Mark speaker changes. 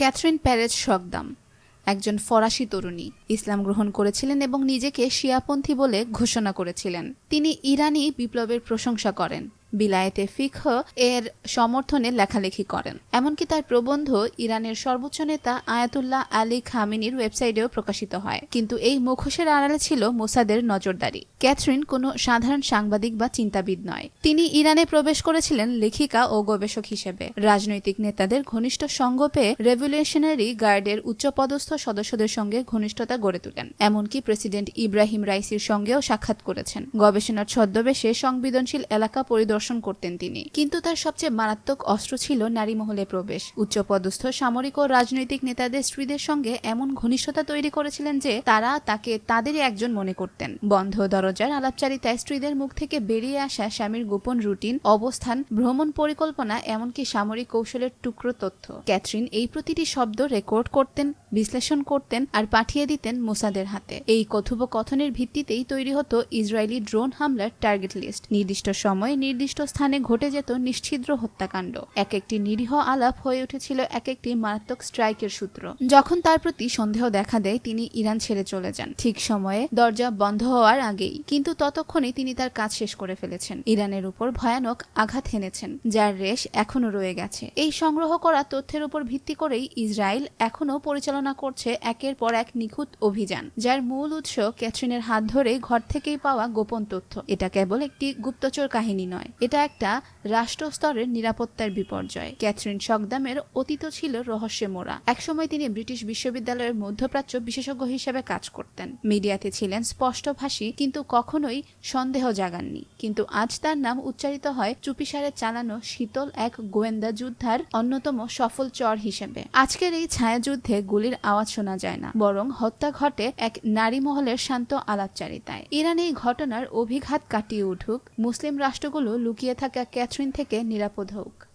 Speaker 1: Catherine Pérez সকদাম একজন ফরাসি তরুণী, ইসলাম গ্রহণ করেছিলেন এবং নিজেকে শিয়াপন্থী বলে ঘোষণা করেছিলেন। তিনি ইরানি বিপ্লবের প্রশংসা করেন। বিলায়েতে ফিকহ এর সমর্থনে লেখালেখি করেন। এমনকি তার প্রবন্ধ ইরানের সর্বোচ্চ নেতা আয়াতুল্লাহ আলী খামিনির ওয়েবসাইটেও প্রকাশিত হয়। কিন্তু এই মুখোশের আড়ালে ছিল মোসাদের নজরদারি। ক্যাথরিন কোনো সাধারণ সাংবাদিক বা চিন্তাবিদ নয়। তিনি ইরানে প্রবেশ করেছিলেন লেখিকা ও গবেষক হিসেবে। রাজনৈতিক নেতাদের ঘনিষ্ঠ সঙ্গ পেয়ে রেভলিউশনারি গার্ডের উচ্চপদস্থ সদস্যদের সঙ্গে ঘনিষ্ঠতা গড়ে তোলেন। এমনকি প্রেসিডেন্ট ইব্রাহিম রাইসির সঙ্গেও সাক্ষাৎ করেছেন। গবেষণার ছদ্মবেশে সংবেদনশীল এলাকা পরিদর্শন করতেন তিনি। কিন্তু তার সবচেয়ে মারাত্মক অস্ত্র ছিল নারী মহলে প্রবেশ। উচ্চপদস্থ, সামরিক ও রাজনৈতিক নেতাদের স্ত্রীদের সঙ্গে এমন ঘনিষ্ঠতা তৈরি করেছিলেন যে তারা তাকে তাদেরই একজন মনে করতেন। বন্ধ দরজার আলাপচারিতায় স্ত্রীদের মুখ থেকে বেরিয়ে আসা স্বামীর গোপন রুটিন, অবস্থান, ভ্রমণ পরিকল্পনা, এমনকি সামরিক কৌশলের টুকরো তথ্য। ক্যাথরিন এই প্রতিটি শব্দ রেকর্ড করতেন, বিশ্লেষণ করতেন আর পাঠিয়ে দিতেন মোসাদের হাতে। এই কথোপকথনের ভিত্তিতেই তৈরি হতো ইসরায়েলি ড্রোন হামলার টার্গেট লিস্ট। নির্দিষ্ট সময়ে নির্দিষ্ট স্থানে ঘটে যেত নিশ্ছিদ্র হত্যাকাণ্ড। এক একটি নিরীহ আলাপ হয়ে উঠেছিল এক একটি মারাত্মক স্ট্রাইকের সূত্র। যখন তার প্রতি সন্দেহ দেখা দেয়, তিনি ইরান ছেড়ে চলে যান। ঠিক সময়ে দরজা বন্ধ হওয়ার আগেই, কিন্তু ততক্ষণে তিনি তার কাজ শেষ করে ফেলেছেন। ইরানের উপর ভয়ানক আঘাত হেনেছেন, যার রেশ এখনও রয়ে গেছে। এই সংগ্রহ করা তথ্যের উপর ভিত্তি করেই ইসরায়েল এখনও পরিচালনা করছে একের পর এক নিখুঁত অভিযান, যার মূল উৎস ক্যাথরিনের হাত ধরে ঘর থেকেই পাওয়া গোপন তথ্য। এটা কেবল একটি গুপ্তচর কাহিনী নয়। এটা একটা রাষ্ট্র স্তরের নিরাপত্তার বিপর্যয়। ক্যাথরিন শকদামের অতীত ছিল রহস্যে মোড়া। একসময় তিনি ব্রিটিশ বিশ্ববিদ্যালয়ের মধ্যপ্রাচ্য বিশেষজ্ঞ হিসেবে কাজ করতেন। মিডিয়াতে ছিলেন স্পষ্টভাষী, কিন্তু কখনোই সন্দেহ জাগাননি। কিন্তু আজ তার নাম উচ্চারিত হয় চুপিসারে চালানো শীতল এক গোয়েন্দা যুদ্ধার অন্যতম সফল চর হিসেবে। আজকের এই ছায়াযুদ্ধে গুলির আওয়াজ শোনা যায় না, বরং হত্যা ঘটে এক নারী মহলের শান্ত আলাপচারিতায়। ইরান এই ঘটনার অভিঘাত কাটিয়ে উঠুক, মুসলিম রাষ্ট্রগুলো লুকিয়ে থাকা ক্যাথরিন থেকে নিরাপদ হোক।